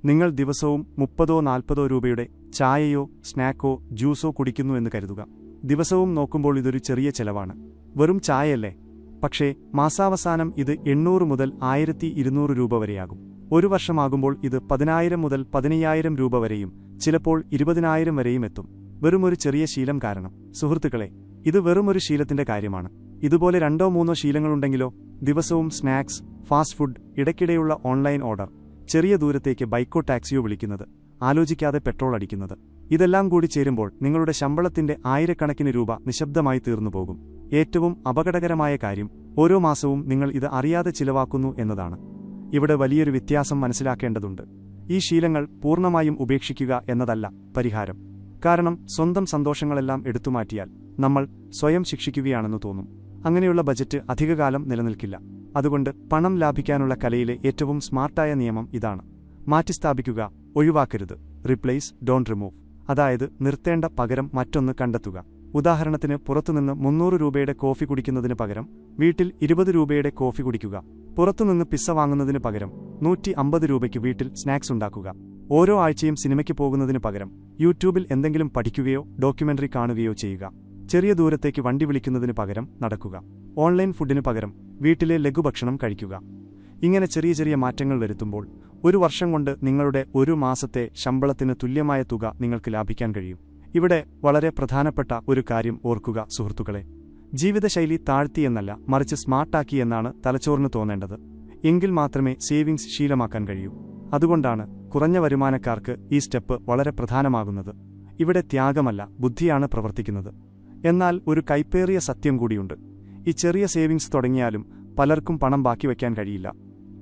നിങ്ങൾ ദിവസവും മുപ്പതോ നാൽപ്പതോ രൂപയുടെ ചായയോ സ്നാക്കോ ജ്യൂസോ കുടിക്കുന്നു എന്ന് കരുതുക. ദിവസവും നോക്കുമ്പോൾ ഇതൊരു ചെറിയ ചെലവാണ്. വെറും ചായയല്ലേ? പക്ഷേ മാസാവസാനം ഇത് എണ്ണൂറ് മുതൽ ആയിരത്തി ഇരുന്നൂറ് രൂപ വരെയാകും. ഒരു വർഷമാകുമ്പോൾ ഇത് പതിനായിരം മുതൽ പതിനയ്യായിരം രൂപ വരെയും ചിലപ്പോൾ ഇരുപതിനായിരം വരെയും എത്തും. വെറുമൊരു ചെറിയ ശീലം കാരണം. സുഹൃത്തുക്കളെ ഇത് വെറുമൊരു ശീലത്തിന്റെ കാര്യമാണ്. ഇതുപോലെ രണ്ടോ മൂന്നോ ശീലങ്ങളുണ്ടെങ്കിലോ ദിവസവും സ്നാക്സ് ഫാസ്റ്റ് ഫുഡ് ഇടയ്ക്കിടെയുള്ള ഓൺലൈൻ ഓർഡർ ചെറിയ ദൂരത്തേക്ക് ബൈക്കോ ടാക്സിയോ വിളിക്കുന്നത് ആലോചിക്കാതെ പെട്രോൾ അടിക്കുന്നത്. ഇതെല്ലാം കൂടി ചേരുമ്പോൾ നിങ്ങളുടെ ശമ്പളത്തിന്റെ ആയിരക്കണക്കിന് രൂപ നിശബ്ദമായി തീർന്നുപോകും ഏറ്റവും അപകടകരമായ കാര്യം ഓരോ മാസവും നിങ്ങൾ ഇത് അറിയാതെ ചിലവാക്കുന്നു എന്നതാണ്. ഇവിടെ വലിയൊരു വ്യത്യാസം മനസ്സിലാക്കേണ്ടതുണ്ട്. ഈ ശീലങ്ങൾ പൂർണമായും ഉപേക്ഷിക്കുക എന്നതല്ല പരിഹാരം. കാരണം സ്വന്തം സന്തോഷങ്ങളെല്ലാം എടുത്തുമാറ്റിയാൽ നമ്മൾ സ്വയം ശിക്ഷിക്കുകയാണെന്ന് തോന്നും. അങ്ങനെയുള്ള ബജറ്റ് അധികകാലം നിലനിൽക്കില്ല. അതുകൊണ്ട് പണം ലാഭിക്കാനുള്ള കലയിലെ ഏറ്റവും സ്മാർട്ടായ നിയമം ഇതാണ്. മാറ്റിസ്ഥാപിക്കുക ഒഴിവാക്കരുത്. റിപ്ലേസ് ഡോണ്ട് റിമൂവ് അതായത് നിർത്തേണ്ട പകരം മറ്റൊന്ന് കണ്ടെത്തുക. ഉദാഹരണത്തിന് പുറത്തുനിന്ന് മുന്നൂറ് രൂപയുടെ കോഫി കുടിക്കുന്നതിന് പകരം വീട്ടിൽ ഇരുപത് രൂപയുടെ കോഫി കുടിക്കുക. പുറത്തുനിന്ന് പിസ്സ വാങ്ങുന്നതിന് പകരം നൂറ്റി അമ്പത് രൂപയ്ക്ക് വീട്ടിൽ സ്നാക്സ് ഉണ്ടാക്കുക. ഓരോ ആഴ്ചയും സിനിമയ്ക്ക് പോകുന്നതിന് പകരം യൂട്യൂബിൽ എന്തെങ്കിലും പഠിക്കുകയോ ഡോക്യുമെന്ററി കാണുകയോ ചെയ്യുക. ചെറിയ ദൂരത്തേക്ക് വണ്ടി വിളിക്കുന്നതിന് പകരം നടക്കുക. ഓൺലൈൻ ഫുഡിന് പകരം വീട്ടിലെ ലഘുഭക്ഷണം കഴിക്കുക. ഇങ്ങനെ ചെറിയ ചെറിയ മാറ്റങ്ങൾ വരുത്തുമ്പോൾ ഒരു വർഷം കൊണ്ട് നിങ്ങളുടെ ഒരു മാസത്തെ ശമ്പളത്തിന് തുല്യമായ തുക നിങ്ങൾക്ക് ലാഭിക്കാൻ കഴിയും. ഇവിടെ വളരെ പ്രധാനപ്പെട്ട ഒരു കാര്യം ഓർക്കുക സുഹൃത്തുക്കളെ. ജീവിതശൈലി താഴ്ത്തിയെന്നല്ല മറിച്ച് സ്മാർട്ടാക്കി എന്നാണ് തലച്ചോറിന് തോന്നേണ്ടത്. എങ്കിൽ മാത്രമേ സേവിങ്സ് ശീലമാക്കാൻ കഴിയൂ. അതുകൊണ്ടാണ് കുറഞ്ഞ വരുമാനക്കാർക്ക് ഈ സ്റ്റെപ്പ് വളരെ പ്രധാനമാകുന്നത്. ഇവിടെ ത്യാഗമല്ല ബുദ്ധിയാണ് പ്രവർത്തിക്കുന്നത്. എന്നാൽ ഒരു കൈപ്പേറിയ സത്യം കൂടിയുണ്ട്. ഈ ചെറിയ സേവിങ്സ് തുടങ്ങിയാലും പലർക്കും പണം ബാക്കി വയ്ക്കാൻ കഴിയില്ല.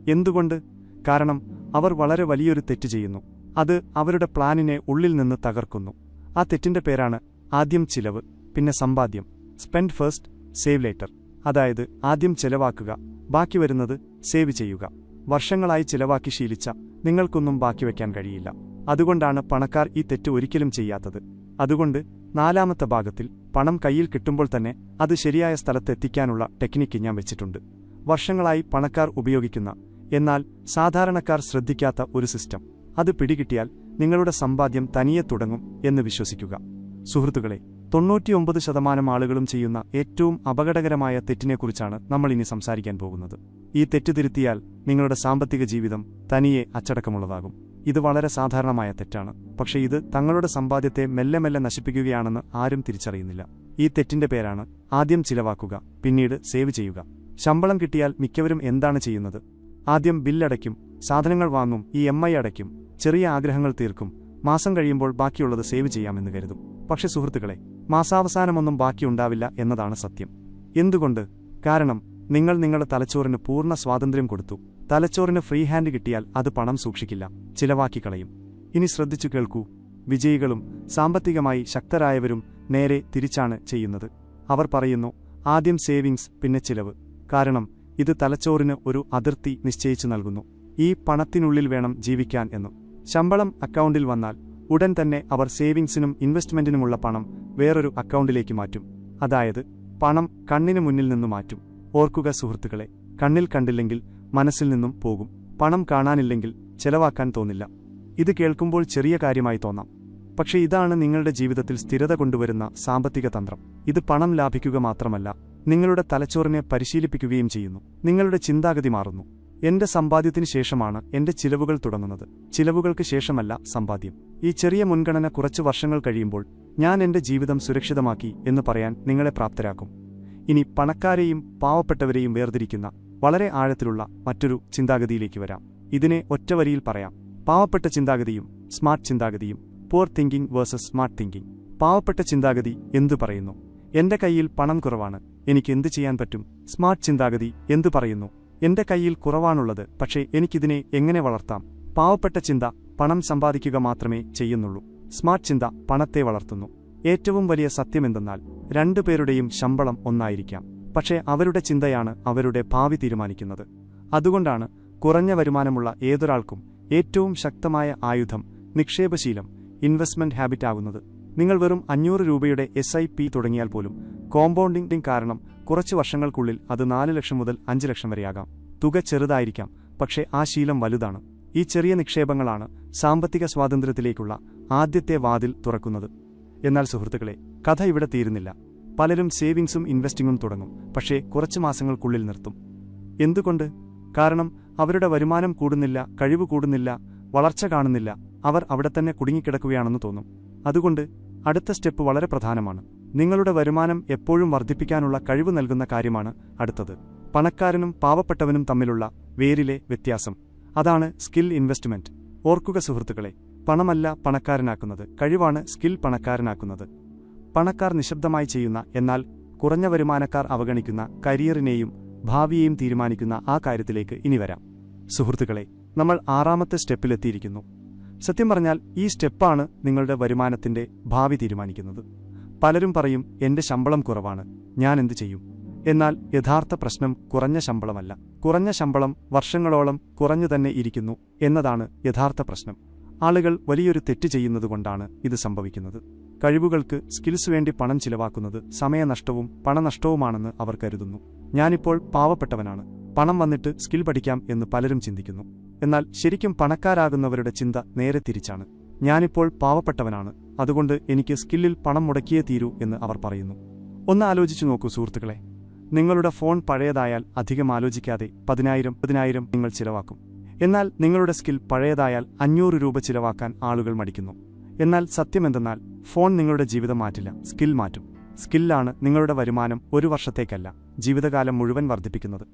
എന്തുകൊണ്ട്? കാരണം അവർ വളരെ വലിയൊരു തെറ്റ് ചെയ്യുന്നു. അത് അവരുടെ പ്ലാനിനെ ഉള്ളിൽ നിന്ന് തകർക്കുന്നു. ആ തെറ്റിന്റെ പേരാണ് ആദ്യം ചിലവ് പിന്നെ സമ്പാദ്യം. സ്പെൻഡ് ഫസ്റ്റ് സേവ് ലേറ്റർ അതായത് ആദ്യം ചെലവാക്കുക ബാക്കി വരുന്നത് സേവ് ചെയ്യുക. വർഷങ്ങളായി ചിലവാക്കി ശീലിച്ച നിങ്ങൾക്കൊന്നും ബാക്കി വയ്ക്കാൻ കഴിയില്ല. അതുകൊണ്ടാണ് പണക്കാർ ഈ തെറ്റ് ഒരിക്കലും ചെയ്യാത്തത്. അതുകൊണ്ട് നാലാമത്തെ ഭാഗത്തിൽ പണം കയ്യിൽ കിട്ടുമ്പോൾ തന്നെ അത് ശരിയായ സ്ഥലത്തെത്തിക്കാനുള്ള ടെക്നിക്ക് ഞാൻ വെച്ചിട്ടുണ്ട്. വർഷങ്ങളായി പണക്കാർ ഉപയോഗിക്കുന്ന എന്നാൽ സാധാരണക്കാർ ശ്രദ്ധിക്കാത്ത ഒരു സിസ്റ്റം. അത് പിടികിട്ടിയാൽ നിങ്ങളുടെ സമ്പാദ്യം തനിയെ തുടങ്ങും എന്ന് വിശ്വസിക്കുക. സുഹൃത്തുക്കളെ തൊണ്ണൂറ്റിയൊമ്പത് ശതമാനം ആളുകളും ചെയ്യുന്ന ഏറ്റവും അപകടകരമായ തെറ്റിനെക്കുറിച്ചാണ് നമ്മൾ ഇനി സംസാരിക്കാൻ പോകുന്നത്. ഈ തെറ്റ് തിരുത്തിയാൽ നിങ്ങളുടെ സാമ്പത്തിക ജീവിതം തനിയെ അച്ചടക്കമുള്ളതാകും. ഇത് വളരെ സാധാരണമായ തെറ്റാണ്. പക്ഷേ ഇത് തങ്ങളുടെ സമ്പാദ്യത്തെ മെല്ലെ മെല്ലെ നശിപ്പിക്കുകയാണെന്ന് ആരും തിരിച്ചറിയുന്നില്ല. ഈ തെറ്റിന്റെ പേരാണ് ആദ്യം ചിലവാക്കുക പിന്നീട് സേവ് ചെയ്യുക. ശമ്പളം കിട്ടിയാൽ മിക്കവരും എന്താണ് ചെയ്യുന്നത്? ആദ്യം ബില്ലടയ്ക്കും സാധനങ്ങൾ വാങ്ങും ഈ എം ഐ അടയ്ക്കും ചെറിയ ആഗ്രഹങ്ങൾ തീർക്കും മാസം കഴിയുമ്പോൾ ബാക്കിയുള്ളത് സേവ് ചെയ്യാമെന്ന് കരുതും. പക്ഷെ സുഹൃത്തുക്കളെ മാസാവസാനമൊന്നും ബാക്കിയുണ്ടാവില്ല എന്നതാണ് സത്യം. എന്തുകൊണ്ട്? കാരണം നിങ്ങൾ നിങ്ങളുടെ തലച്ചോറിന് പൂർണ സ്വാതന്ത്ര്യം കൊടുത്തു. തലച്ചോറിന് ഫ്രീ ഹാൻഡ് കിട്ടിയാൽ അത് പണം സൂക്ഷിക്കില്ല. ചിലവാക്കി കളയും. ഇനി ശ്രദ്ധിച്ചു കേൾക്കൂ. വിജയികളും സാമ്പത്തികമായി ശക്തരായവരും നേരെ തിരിച്ചാണ് ചെയ്യുന്നത്. അവർ പറയുന്നു ആദ്യം സേവിങ്സ് പിന്നെ ചിലവ്. കാരണം ഇത് തലച്ചോറിന് ഒരു അതിർത്തി നിശ്ചയിച്ചു നൽകുന്നു. ഈ പണത്തിനുള്ളിൽ വേണം ജീവിക്കാൻ എന്നു. ശമ്പളം അക്കൗണ്ടിൽ വന്നാൽ ഉടൻ തന്നെ അവർ സേവിങ്സിനും ഇൻവെസ്റ്റ്മെന്റിനുമുള്ള പണം വേറൊരു അക്കൗണ്ടിലേക്ക് മാറ്റും. അതായത് പണം കണ്ണിനു മുന്നിൽ നിന്നു മാറ്റും. ഓർക്കുക സുഹൃത്തുക്കളെ കണ്ണിൽ കണ്ടില്ലെങ്കിൽ മനസ്സിൽ നിന്നും പോകും. പണം കാണാനില്ലെങ്കിൽ ചെലവാക്കാൻ തോന്നില്ല. ഇത് കേൾക്കുമ്പോൾ ചെറിയ കാര്യമായി തോന്നാം. പക്ഷേ ഇതാണ് നിങ്ങളുടെ ജീവിതത്തിൽ സ്ഥിരത കൊണ്ടുവരുന്ന സാമ്പത്തിക തന്ത്രം. ഇത് പണം ലാഭിക്കുക മാത്രമല്ല നിങ്ങളുടെ തലച്ചോറിനെ പരിശീലിപ്പിക്കുകയും ചെയ്യുന്നു. നിങ്ങളുടെ ചിന്താഗതി മാറുന്നു. എന്റെ സമ്പാദ്യത്തിന് ശേഷമാണ് എന്റെ ചിലവുകൾ തുടങ്ങുന്നത്. ചിലവുകൾക്ക് ശേഷമല്ല സമ്പാദ്യം. ഈ ചെറിയ മുൻഗണന കുറച്ച് വർഷങ്ങൾ കഴിയുമ്പോൾ ഞാൻ എന്റെ ജീവിതം സുരക്ഷിതമാക്കി എന്ന് പറയാൻ നിങ്ങളെ പ്രാപ്തരാക്കും. ഇനി പണക്കാരെയും പാവപ്പെട്ടവരെയും വേർതിരിക്കുന്ന വളരെ ആഴത്തിലുള്ള മറ്റൊരു ചിന്താഗതിയിലേക്ക് വരാം. ഇതിനെ ഒറ്റവരിയിൽ പറയാം. പാവപ്പെട്ട ചിന്താഗതിയും സ്മാർട്ട് ചിന്താഗതിയും poor thinking versus smart thinking പാവപ്പെട്ട ചിന്താഗതി എന്തു പറയുന്നു? എന്റെ കയ്യിൽ പണം കുറവാണ്. എനിക്ക് എന്തു ചെയ്യാൻ പറ്റും? സ്മാർട്ട് ചിന്താഗതി എന്തു പറയുന്നു? എന്റെ കയ്യിൽ കുറവാണുള്ളത് പക്ഷേ എനിക്കിതിനെ എങ്ങനെ വളർത്താം? പാവപ്പെട്ട ചിന്ത പണം സമ്പാദിക്കുക മാത്രമേ ചെയ്യുന്നുള്ളൂ. സ്മാർട്ട് ചിന്ത പണത്തെ വളർത്തുന്നു. ഏറ്റവും വലിയ സത്യമെന്തെന്നാൽ രണ്ടുപേരുടെയും ശമ്പളം ഒന്നായിരിക്കാം. പക്ഷേ അവരുടെ ചിന്തയാണ് അവരുടെ ഭാവി തീരുമാനിക്കുന്നത്. അതുകൊണ്ടാണ് കുറഞ്ഞ വരുമാനമുള്ള ഏതൊരാൾക്കും ഏറ്റവും ശക്തമായ ആയുധം നിക്ഷേപശീലം ഇൻവെസ്റ്റ്മെന്റ് ഹാബിറ്റ് ആകുന്നത്. നിങ്ങൾ വെറും അഞ്ഞൂറ് രൂപയുടെ എസ് ഐ പി തുടങ്ങിയാൽ പോലും കോമ്പൗണ്ടിംഗ് കാരണം കുറച്ച് വർഷങ്ങൾക്കുള്ളിൽ അത് നാല് ലക്ഷം മുതൽ അഞ്ച് ലക്ഷം വരെയാകാം. തുക ചെറുതായിരിക്കാം പക്ഷേ ആ ശീലം വലുതാണ്. ഈ ചെറിയ നിക്ഷേപങ്ങളാണ് സാമ്പത്തിക സ്വാതന്ത്ര്യത്തിലേക്കുള്ള ആദ്യത്തെ വാതിൽ തുറക്കുന്നത്. എന്നാൽ സുഹൃത്തുക്കളെ കഥ ഇവിടെ തീരുന്നില്ല. പലരും സേവിങ്സും ഇൻവെസ്റ്റിങ്ങും തുടങ്ങും പക്ഷേ കുറച്ച് മാസങ്ങൾക്കുള്ളിൽ നിർത്തും. എന്തുകൊണ്ട്? കാരണം അവരുടെ വരുമാനം കൂടുന്നില്ല കഴിവ് കൂടുന്നില്ല വളർച്ച കാണുന്നില്ല അവർ അവിടെ തന്നെ കുടുങ്ങിക്കിടക്കുകയാണെന്ന് തോന്നും. അതുകൊണ്ട് അടുത്ത സ്റ്റെപ്പ് വളരെ പ്രധാനമാണ്. നിങ്ങളുടെ വരുമാനം എപ്പോഴും വർദ്ധിപ്പിക്കാനുള്ള കഴിവ് നൽകുന്ന കാര്യമാണ് അടുത്തത്. പണക്കാരനും പാവപ്പെട്ടവനും തമ്മിലുള്ള വേരിലെ വ്യത്യാസം. അതാണ് സ്കിൽ ഇൻവെസ്റ്റ്മെന്റ്. ഓർക്കുക സുഹൃത്തുക്കളെ പണമല്ല പണക്കാരനാക്കുന്നത് കഴിവാണ് സ്കിൽ പണക്കാരനാക്കുന്നത്. പണക്കാർ നിശബ്ദമായി ചെയ്യുന്ന എന്നാൽ കുറഞ്ഞ വരുമാനക്കാർ അവഗണിക്കുന്ന കരിയറിനെയും ഭാവിയെയും തീരുമാനിക്കുന്ന ആ കാര്യത്തിലേക്ക് ഇനി വരാം. സുഹൃത്തുക്കളെ നമ്മൾ ആറാമത്തെ സ്റ്റെപ്പിലെത്തിയിരിക്കുന്നു. സത്യം പറഞ്ഞാൽ ഈ സ്റ്റെപ്പാണ് നിങ്ങളുടെ വരുമാനത്തിന്റെ ഭാവി തീരുമാനിക്കുന്നത്. പലരും പറയും എന്റെ ശമ്പളം കുറവാണ് ഞാൻ എന്തു ചെയ്യും? എന്നാൽ യഥാർത്ഥ പ്രശ്നം കുറഞ്ഞ ശമ്പളമല്ല. കുറഞ്ഞ ശമ്പളം വർഷങ്ങളോളം കുറഞ്ഞു തന്നെ ഇരിക്കുന്നു എന്നതാണ് യഥാർത്ഥ പ്രശ്നം. ആളുകൾ വലിയൊരു തെറ്റ് ചെയ്യുന്നതുകൊണ്ടാണ് ഇത് സംഭവിക്കുന്നത്. കഴിവുകൾക്ക് സ്കിൽസ് വേണ്ടി പണം ചിലവാക്കുന്നത് സമയനഷ്ടവും പണനഷ്ടവുമാണെന്ന് അവർ കരുതുന്നു. ഞാനിപ്പോൾ പാവപ്പെട്ടവനാണ്. പണം വന്നിട്ട് സ്കിൽ പഠിക്കാം എന്ന് പലരും ചിന്തിക്കുന്നു. എന്നാൽ ശരിക്കും പണക്കാരാകുന്നവരുടെ ചിന്ത നേരെ തിരിച്ചാണ്. ഞാനിപ്പോൾ പാവപ്പെട്ടവനാണ്. അതുകൊണ്ട് എനിക്ക് സ്കില്ലിൽ പണം മുടക്കിയേ തീരൂ എന്ന് അവർ പറയുന്നു. ഒന്ന് ആലോചിച്ചു നോക്കൂ സുഹൃത്തുക്കളെ. നിങ്ങളുടെ ഫോൺ പഴയതായാൽ അധികം ആലോചിക്കാതെ പതിനായിരം പതിനായിരം നിങ്ങൾ ചിലവാക്കും. എന്നാൽ നിങ്ങളുടെ സ്കിൽ പഴയതായാൽ അഞ്ഞൂറ് രൂപ ചിലവാക്കാൻ ആളുകൾ മടിക്കുന്നു. എന്നാൽ സത്യമെന്തെന്നാൽ ഫോൺ നിങ്ങളുടെ ജീവിതം മാറ്റില്ല സ്കിൽ മാറ്റും. സ്കില്ലാണ് നിങ്ങളുടെ വരുമാനം ഒരു വർഷത്തേക്കല്ല ജീവിതകാലം മുഴുവൻ വർദ്ധിപ്പിക്കുന്നത്.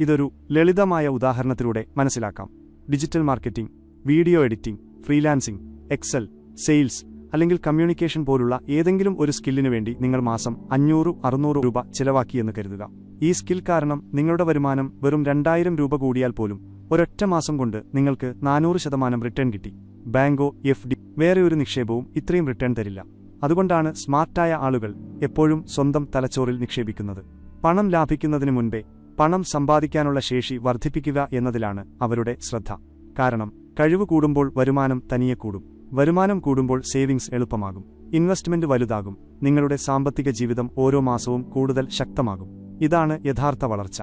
ഇതൊരു ലളിതമായ ഉദാഹരണത്തിലൂടെ മനസ്സിലാക്കാം. Digital marketing video editing freelancing Excel sales അല്ലെങ്കിൽ കമ്മ്യൂണിക്കേഷൻ പോലുള്ള ഏതെങ്കിലും ഒരു സ്കില്ലിനു വേണ്ടി നിങ്ങൾ മാസം അഞ്ഞൂറ് അറുന്നൂറ് രൂപ ചിലവാക്കിയെന്ന് കരുതുക. ഈ സ്കിൽ കാരണം നിങ്ങളുടെ വരുമാനം വെറും രണ്ടായിരം രൂപ കൂടിയാൽ പോലും ഒരൊറ്റ മാസം കൊണ്ട് നിങ്ങൾക്ക് നാനൂറ് ശതമാനം റിട്ടേൺ കിട്ടി. ബാങ്കോ എഫ് ഡി വേറെ ഒരു നിക്ഷേപവും ഇത്രയും റിട്ടേൺ തരില്ല. അതുകൊണ്ടാണ് സ്മാർട്ടായ ആളുകൾ എപ്പോഴും സ്വന്തം തലച്ചോറിൽ നിക്ഷേപിക്കുന്നത്. പണം ലാഭിക്കുന്നതിന് മുൻപേ പണം സമ്പാദിക്കാനുള്ള ശേഷി വർദ്ധിപ്പിക്കുക എന്നതിലാണ് അവരുടെ ശ്രദ്ധ. കാരണം കഴിവ് കൂടുമ്പോൾ വരുമാനം തനിയെ കൂടും. വരുമാനം കൂടുമ്പോൾ സേവിങ്സ് എളുപ്പമാകും. ഇൻവെസ്റ്റ്മെന്റ് വലുതാകും. നിങ്ങളുടെ സാമ്പത്തിക ജീവിതം ഓരോ മാസവും കൂടുതൽ ശക്തമാകും. ഇതാണ് യഥാർത്ഥ വളർച്ച.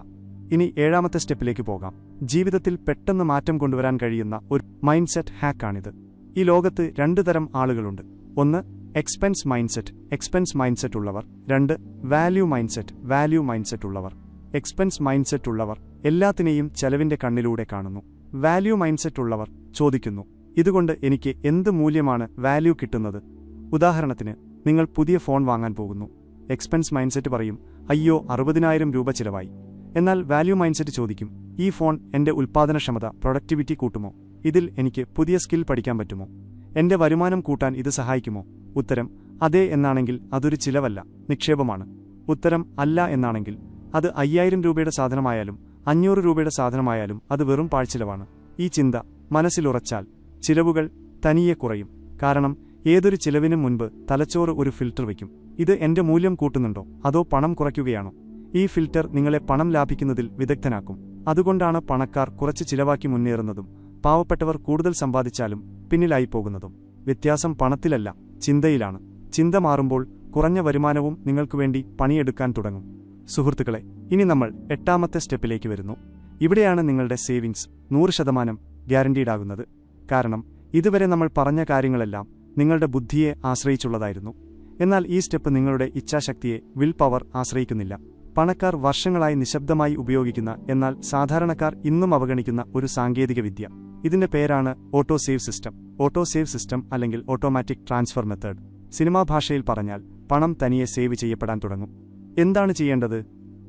ഇനി ഏഴാമത്തെ സ്റ്റെപ്പിലേക്ക് പോകാം. ജീവിതത്തിൽ പെട്ടെന്ന് മാറ്റം കൊണ്ടുവരാൻ കഴിയുന്ന ഒരു മൈൻഡ് സെറ്റ് ഹാക്കാണിത് ഈ ലോകത്ത് രണ്ടു തരം ആളുകളുണ്ട്. ഒന്ന് എക്സ്പെൻസ് മൈൻഡ്സെറ്റ് എക്സ്പെൻസ് മൈൻഡ്സെറ്റ് ഉള്ളവർ. രണ്ട് വാല്യൂ മൈൻഡ്സെറ്റ് വാല്യൂ മൈൻഡ്സെറ്റ് ഉള്ളവർ. എക്സ്പെൻസ് മൈൻഡ്സെറ്റ് ഉള്ളവർ എല്ലാത്തിനെയും ചെലവിന്റെ കണ്ണിലൂടെ കാണുന്നു. വാല്യൂ മൈൻഡ്സെറ്റ് ഉള്ളവർ ചോദിക്കുന്നു ഇതുകൊണ്ട് എനിക്ക് എന്ത് മൂല്യമാണ് വാല്യൂ കിട്ടുന്നത്? ഉദാഹരണത്തിന് നിങ്ങൾ പുതിയ ഫോൺ വാങ്ങാൻ പോകുന്നു. എക്സ്പെൻസ് മൈൻഡ്സെറ്റ് പറയും അയ്യോ അറുപതിനായിരം രൂപ ചിലവായി. എന്നാൽ വാല്യൂ മൈൻഡ്സെറ്റ് ചോദിക്കും ഈ ഫോൺ എന്റെ ഉൽപ്പാദനക്ഷമത പ്രൊഡക്ടിവിറ്റി കൂട്ടുമോ? ഇതിൽ എനിക്ക് പുതിയ സ്കിൽ പഠിക്കാൻ പറ്റുമോ? എന്റെ വരുമാനം കൂട്ടാൻ ഇത് സഹായിക്കുമോ? ഉത്തരം അതെ എന്നാണെങ്കിൽ അതൊരു ചിലവല്ല നിക്ഷേപമാണ്. ഉത്തരം അല്ല എന്നാണെങ്കിൽ അത് അയ്യായിരം രൂപയുടെ സാധനമായാലും അഞ്ഞൂറ് രൂപയുടെ സാധനമായാലും അത് വെറും പാഴ്ചിലവാണ്. ഈ ചിന്ത മനസ്സിലുറച്ചാൽ ചിലവുകൾ തനിയെ കുറയും. കാരണം ഏതൊരു ചിലവിനും മുൻപ് തലച്ചോറ് ഒരു ഫിൽട്ടർ വയ്ക്കും. ഇത് എന്റെ മൂല്യം കൂട്ടുന്നുണ്ടോ? അതോ പണം കുറയ്ക്കുകയാണോ? ഈ ഫിൽറ്റർ നിങ്ങളെ പണം ലാഭിക്കുന്നതിൽ വിദഗ്ധനാക്കും. അതുകൊണ്ടാണ് പണക്കാർ കുറച്ച് ചിലവാക്കി മുന്നേറുന്നതും പാവപ്പെട്ടവർ കൂടുതൽ സമ്പാദിച്ചാലും പിന്നിലായി പോകുന്നതും. വ്യത്യാസം പണത്തിലല്ല ചിന്തയിലാണ്. ചിന്ത മാറുമ്പോൾ കുറഞ്ഞ വരുമാനവും നിങ്ങൾക്കു വേണ്ടി പണിയെടുക്കാൻ തുടങ്ങും. സുഹൃത്തുക്കളെ ഇനി നമ്മൾ എട്ടാമത്തെ സ്റ്റെപ്പിലേക്ക് വരുന്നു. ഇവിടെയാണ് നിങ്ങളുടെ സേവിങ്സ് നൂറ് ശതമാനം ഗ്യാരണ്ടീഡാകുന്നത് കാരണം ഇതുവരെ നമ്മൾ പറഞ്ഞ കാര്യങ്ങളെല്ലാം നിങ്ങളുടെ ബുദ്ധിയെ ആശ്രയിച്ചുള്ളതായിരുന്നു. എന്നാൽ ഈ സ്റ്റെപ്പ് നിങ്ങളുടെ ഇച്ഛാശക്തിയെ വിൽ പവർ ആശ്രയിക്കുന്നില്ല. പണക്കാർ വർഷങ്ങളായി നിശബ്ദമായി ഉപയോഗിക്കുന്ന എന്നാൽ സാധാരണക്കാർ ഇന്നും അവഗണിക്കുന്ന ഒരു സാങ്കേതികവിദ്യ. ഇതിന്റെ പേരാണ് auto save system. Auto save system അല്ലെങ്കിൽ ഓട്ടോമാറ്റിക് ട്രാൻസ്ഫർ മെത്തേഡ്. സിനിമാ ഭാഷയിൽ പറഞ്ഞാൽ പണം തനിയെ സേവ് ചെയ്യപ്പെടാൻ തുടങ്ങും. എന്താണ് ചെയ്യേണ്ടത്?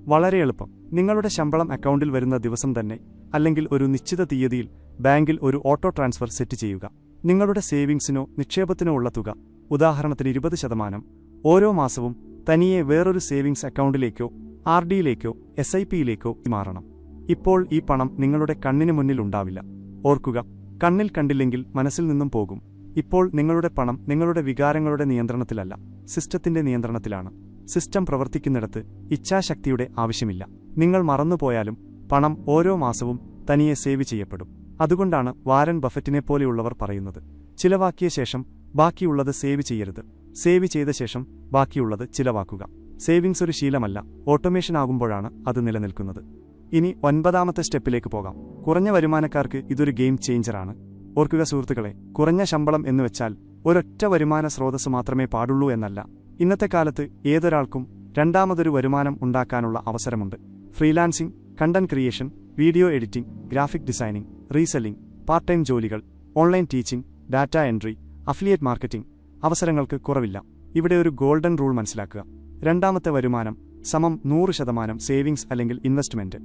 വളരെ എളുപ്പം. നിങ്ങളുടെ ശമ്പളം അക്കൗണ്ടിൽ വരുന്ന ദിവസം തന്നെ അല്ലെങ്കിൽ ഒരു നിശ്ചിത തീയതിയിൽ ബാങ്കിൽ ഒരു ഓട്ടോ ട്രാൻസ്ഫർ സെറ്റ് ചെയ്യുക. നിങ്ങളുടെ സേവിങ്സിനോ നിക്ഷേപത്തിനോ ഉള്ള തുക ഉദാഹരണത്തിന് ഇരുപത് ശതമാനം ഓരോ മാസവും തനിയെ വേറൊരു സേവിങ്സ് അക്കൗണ്ടിലേക്കോ ആർ ഡിയിലേക്കോ എസ് ഐ പിയിലേക്കോ മാറണം. ഇപ്പോൾ ഈ പണം നിങ്ങളുടെ കണ്ണിന് മുന്നിൽ ഉണ്ടാവില്ല. ഓർക്കുക കണ്ണിൽ കണ്ടില്ലെങ്കിൽ മനസ്സിൽ നിന്നും പോകും. ഇപ്പോൾ നിങ്ങളുടെ പണം നിങ്ങളുടെ വികാരങ്ങളുടെ നിയന്ത്രണത്തിലല്ല സിസ്റ്റത്തിന്റെ നിയന്ത്രണത്തിലാണ്. സിസ്റ്റം പ്രവർത്തിക്കുന്നിടത്ത് ഇച്ഛാശക്തിയുടെ ആവശ്യമില്ല. നിങ്ങൾ മറന്നുപോയാലും പണം ഓരോ മാസവും തനിയെ സേവ് ചെയ്യപ്പെടും. അതുകൊണ്ടാണ് വാരൻ ബഫറ്റിനെ പോലെയുള്ളവർ പറയുന്നത്. ചിലവാക്കിയ ശേഷം ബാക്കിയുള്ളത് സേവ് ചെയ്യരുത്. സേവ് ചെയ്ത ശേഷം ബാക്കിയുള്ളത് ചിലവാക്കുക. സേവിങ്സ് ഒരു ശീലമല്ല ഓട്ടോമേഷൻ ആകുമ്പോഴാണ് അത് നിലനിൽക്കുന്നത്. ഇനി ഒൻപതാമത്തെ സ്റ്റെപ്പിലേക്ക് പോകാം. കുറഞ്ഞ വരുമാനക്കാർക്ക് ഇതൊരു ഗെയിം ചേഞ്ചറാണ്. ഓർക്കുക സുഹൃത്തുക്കളെ കുറഞ്ഞ ശമ്പളം എന്ന് വെച്ചാൽ ഒരൊറ്റ വരുമാന സ്രോതസ് മാത്രമേ പാടുള്ളൂ എന്നല്ല. ഇന്നത്തെ കാലത്ത് ഏതൊരാൾക്കും രണ്ടാമതൊരു വരുമാനം ഉണ്ടാക്കാനുള്ള അവസരമുണ്ട്. Freelancing content creation video editing graphic designing reselling part time ജോലികൾ online teaching data entry affiliate marketing അവസരങ്ങൾക്ക് കുറവില്ല. ഇവിടെ ഒരു ഗോൾഡൻ റൂൾ മനസ്സിലാക്കുക. രണ്ടാമത്തെ വരുമാനം സമം നൂറ് ശതമാനം സേവിങ്സ് അല്ലെങ്കിൽ ഇൻവെസ്റ്റ്മെന്റ്.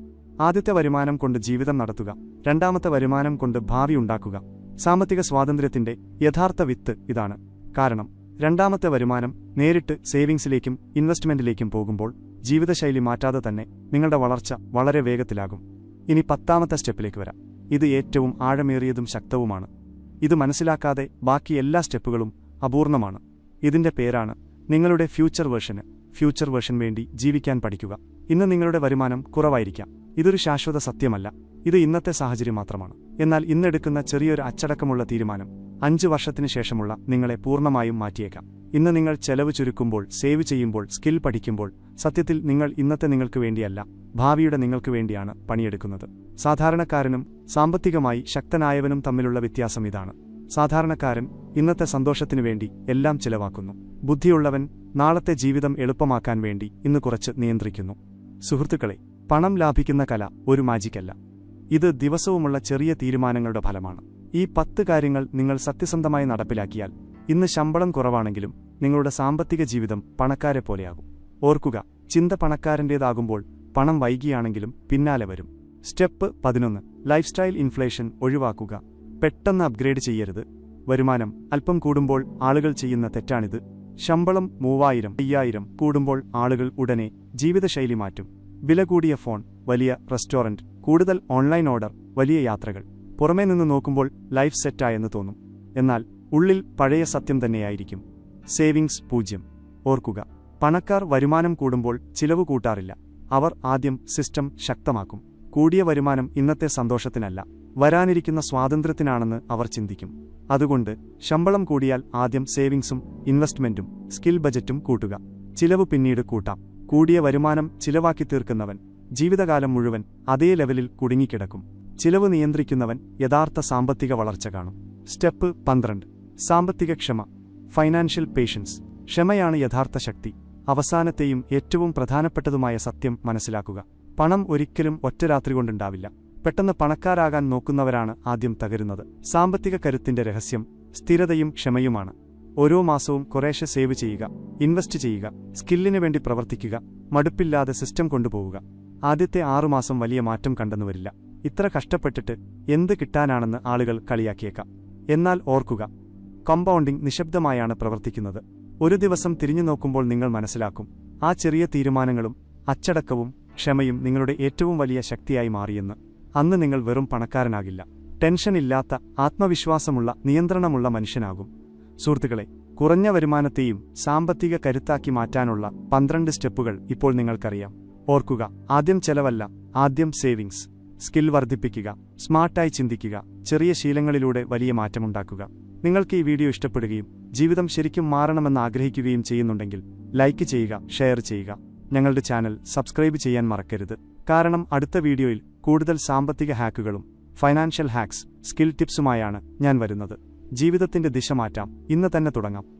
ആദ്യത്തെ വരുമാനം കൊണ്ട് ജീവിതം നടത്തുക. രണ്ടാമത്തെ വരുമാനം കൊണ്ട് ഭാവി ഉണ്ടാക്കുക. സാമ്പത്തിക സ്വാതന്ത്ര്യത്തിന്റെ യഥാർത്ഥ വിത്ത് ഇതാണ്. കാരണം രണ്ടാമത്തെ വരുമാനം നേരിട്ട് സേവിങ്സിലേക്കും ഇൻവെസ്റ്റ്മെന്റിലേക്കും പോകുമ്പോൾ ജീവിതശൈലി മാറ്റാതെ തന്നെ നിങ്ങളുടെ വളർച്ച വളരെ വേഗത്തിലാകും. ഇനി പത്താമത്തെ സ്റ്റെപ്പിലേക്ക് വരാം. ഇത് ഏറ്റവും ആഴമേറിയതും ശക്തവുമാണ്. ഇത് മനസ്സിലാക്കാതെ ബാക്കി എല്ലാ സ്റ്റെപ്പുകളും അപൂർണമാണ്. ഇതിന്റെ പേരാണ് നിങ്ങളുടെ ഫ്യൂച്ചർ വേർഷന്. ഫ്യൂച്ചർ വേർഷൻ വേണ്ടി ജീവിക്കാൻ പഠിക്കുക. ഇന്ന് നിങ്ങളുടെ വരുമാനം കുറവായിരിക്കാം. ഇതൊരു ശാശ്വത സത്യമല്ല. ഇത് ഇന്നത്തെ സാഹചര്യം മാത്രമാണ്. എന്നാൽ ഇന്നെടുക്കുന്ന ചെറിയൊരു അച്ചടക്കമുള്ള തീരുമാനം അഞ്ചു വർഷത്തിനു ശേഷമുള്ള നിങ്ങളെ പൂർണമായും മാറ്റിയേക്കാം. ഇന്ന് നിങ്ങൾ ചെലവ് ചുരുക്കുമ്പോൾ സേവ് ചെയ്യുമ്പോൾ സ്കിൽ പഠിക്കുമ്പോൾ സത്യത്തിൽ നിങ്ങൾ ഇന്നത്തെ നിങ്ങൾക്ക് വേണ്ടിയല്ല ഭാവിയുടെ നിങ്ങൾക്ക് വേണ്ടിയാണ് പണിയെടുക്കുന്നത്. സാധാരണക്കാരനും സാമ്പത്തികമായി ശക്തനായവനും തമ്മിലുള്ള വ്യത്യാസം ഇതാണ്. സാധാരണക്കാരൻ ഇന്നത്തെ സന്തോഷത്തിനു വേണ്ടി എല്ലാം ചിലവാക്കുന്നു. ബുദ്ധിയുള്ളവൻ നാളത്തെ ജീവിതം എളുപ്പമാക്കാൻ വേണ്ടി ഇന്ന് കുറച്ച് നിയന്ത്രിക്കുന്നു. സുഹൃത്തുക്കളെ പണം ലാഭിക്കുന്ന കല ഒരു മാജിക്കല്ല. ഇത് ദിവസവുമുള്ള ചെറിയ തീരുമാനങ്ങളുടെ ഫലമാണ്. ഈ പത്ത് കാര്യങ്ങൾ നിങ്ങൾ സത്യസന്ധമായി നടപ്പിലാക്കിയാൽ ഇന്ന് ശമ്പളം കുറവാണെങ്കിലും നിങ്ങളുടെ സാമ്പത്തിക ജീവിതം പണക്കാരെ പോലെയാകും. ഓർക്കുക ചിന്ത പണക്കാരന്റേതാകുമ്പോൾ പണം വൈകിയാണെങ്കിലും പിന്നാലെ വരും. സ്റ്റെപ്പ് പതിനൊന്ന് ലൈഫ് സ്റ്റൈൽ ഇൻഫ്ലേഷൻ ഒഴിവാക്കുക. പെട്ടെന്ന് അപ്ഗ്രേഡ് ചെയ്യരുത്. വരുമാനം അല്പം കൂടുമ്പോൾ ആളുകൾ ചെയ്യുന്ന തെറ്റാണിത്. ശമ്പളം മൂവായിരം അയ്യായിരം കൂടുമ്പോൾ ആളുകൾ ഉടനെ ജീവിതശൈലി മാറ്റും. വില കൂടിയ ഫോൺ വലിയ റെസ്റ്റോറന്റ് കൂടുതൽ ഓൺലൈൻ ഓർഡർ വലിയ യാത്രകൾ. പുറമേ നിന്ന് നോക്കുമ്പോൾ ലൈഫ് സെറ്റായെന്ന് തോന്നും. എന്നാൽ ഉള്ളിൽ പഴയ സത്യം തന്നെയായിരിക്കും. സേവിങ്സ് പൂജ്യം. ഓർക്കുക പണക്കാർ വരുമാനം കൂടുമ്പോൾ ചിലവ് കൂട്ടാറില്ല. അവർ ആദ്യം സിസ്റ്റം ശക്തമാക്കും. കൂടിയ വരുമാനം ഇന്നത്തെ സന്തോഷത്തിനല്ല. വരാനിരിക്കുന്ന സ്വാതന്ത്ര്യത്തിനാണെന്ന് അവർ ചിന്തിക്കും. അതുകൊണ്ട് ശമ്പളം കൂടിയാൽ ആദ്യം സേവിങ്സും ഇൻവെസ്റ്റ്മെന്റും സ്കിൽ ബജറ്റും കൂട്ടുക. ചിലവ് പിന്നീട് കൂട്ടാം. കൂടിയ വരുമാനം ചിലവാക്കി തീർക്കുന്നവൻ ജീവിതകാലം മുഴുവൻ അതേ ലെവലിൽ കുടുങ്ങിക്കിടക്കും. ചിലവ് നിയന്ത്രിക്കുന്നവൻ യഥാർത്ഥ സാമ്പത്തിക വളർച്ച കാണും. സ്റ്റെപ്പ് പന്ത്രണ്ട്. സാമ്പത്തിക ക്ഷമ. Financial patience. ക്ഷമയാണ് യഥാർത്ഥ ശക്തി. അവസാനത്തെയും ഏറ്റവും പ്രധാനപ്പെട്ടതുമായ സത്യം മനസ്സിലാക്കുക. പണം ഒരിക്കലും ഒറ്റ രാത്രി കൊണ്ടുണ്ടാവില്ല. പെട്ടെന്ന് പണക്കാരാകാൻ നോക്കുന്നവരാണ് ആദ്യം തകരുന്നത്. സാമ്പത്തിക കരുത്തിന്റെ രഹസ്യം സ്ഥിരതയും ക്ഷമയുമാണ്. ഓരോ മാസവും കുറേശ്ശെ സേവ് ചെയ്യുക ഇൻവെസ്റ്റ് ചെയ്യുക സ്കില്ലിനു വേണ്ടി പ്രവർത്തിക്കുക മടുപ്പില്ലാതെ സിസ്റ്റം കൊണ്ടുപോവുക. ആദ്യത്തെ ആറുമാസം വലിയ മാറ്റം കണ്ടെന്നു വരില്ല. ഇത്ര കഷ്ടപ്പെട്ടിട്ട് എന്ത് കിട്ടാനാണെന്ന് ആളുകൾ കളിയാക്കിയേക്കാം. എന്നാൽ ഓർക്കുക കോമ്പൗണ്ടിംഗ് നിശബ്ദമായാണ് പ്രവർത്തിക്കുന്നത്. ഒരു ദിവസം തിരിഞ്ഞു നോക്കുമ്പോൾ നിങ്ങൾ മനസ്സിലാക്കും ആ ചെറിയ തീരുമാനങ്ങളും അച്ചടക്കവും ക്ഷമയും നിങ്ങളുടെ ഏറ്റവും വലിയ ശക്തിയായി മാറിയെന്ന്. അന്ന് നിങ്ങൾ വെറും പണക്കാരനാകില്ല. ടെൻഷനില്ലാത്ത ആത്മവിശ്വാസമുള്ള നിയന്ത്രണമുള്ള മനുഷ്യനാകും. സുഹൃത്തുക്കളെ കുറഞ്ഞ വരുമാനത്തെയും സാമ്പത്തിക കരുത്താക്കി മാറ്റാനുള്ള പന്ത്രണ്ട് സ്റ്റെപ്പുകൾ ഇപ്പോൾ നിങ്ങൾക്കറിയാം. ഓർക്കുക ആദ്യം ചെലവല്ല ആദ്യം സേവിങ്സ്. സ്കിൽ വർദ്ധിപ്പിക്കുക സ്മാർട്ടായി ചിന്തിക്കുക ചെറിയ ശീലങ്ങളിലൂടെ വലിയ മാറ്റമുണ്ടാക്കുക. നിങ്ങൾക്ക് ഈ വീഡിയോ ഇഷ്ടപ്പെടുകയും ജീവിതം ശരിക്കും മാറണമെന്ന് ആഗ്രഹിക്കുകയും ചെയ്യുന്നുണ്ടെങ്കിൽ ലൈക്ക് ചെയ്യുക ഷെയർ ചെയ്യുക. ഞങ്ങളുടെ ചാനൽ സബ്സ്ക്രൈബ് ചെയ്യാൻ മറക്കരുത്. കാരണം അടുത്ത വീഡിയോയിൽ കൂടുതൽ സാമ്പത്തിക ഹാക്കുകളും ഫൈനാൻഷ്യൽ ഹാക്സ് സ്കിൽ ടിപ്സുമായാണ് ഞാൻ വരുന്നത്. ജീവിതത്തിന്റെ ദിശ മാറ്റാം. ഇന്ന് തന്നെ തുടങ്ങാം.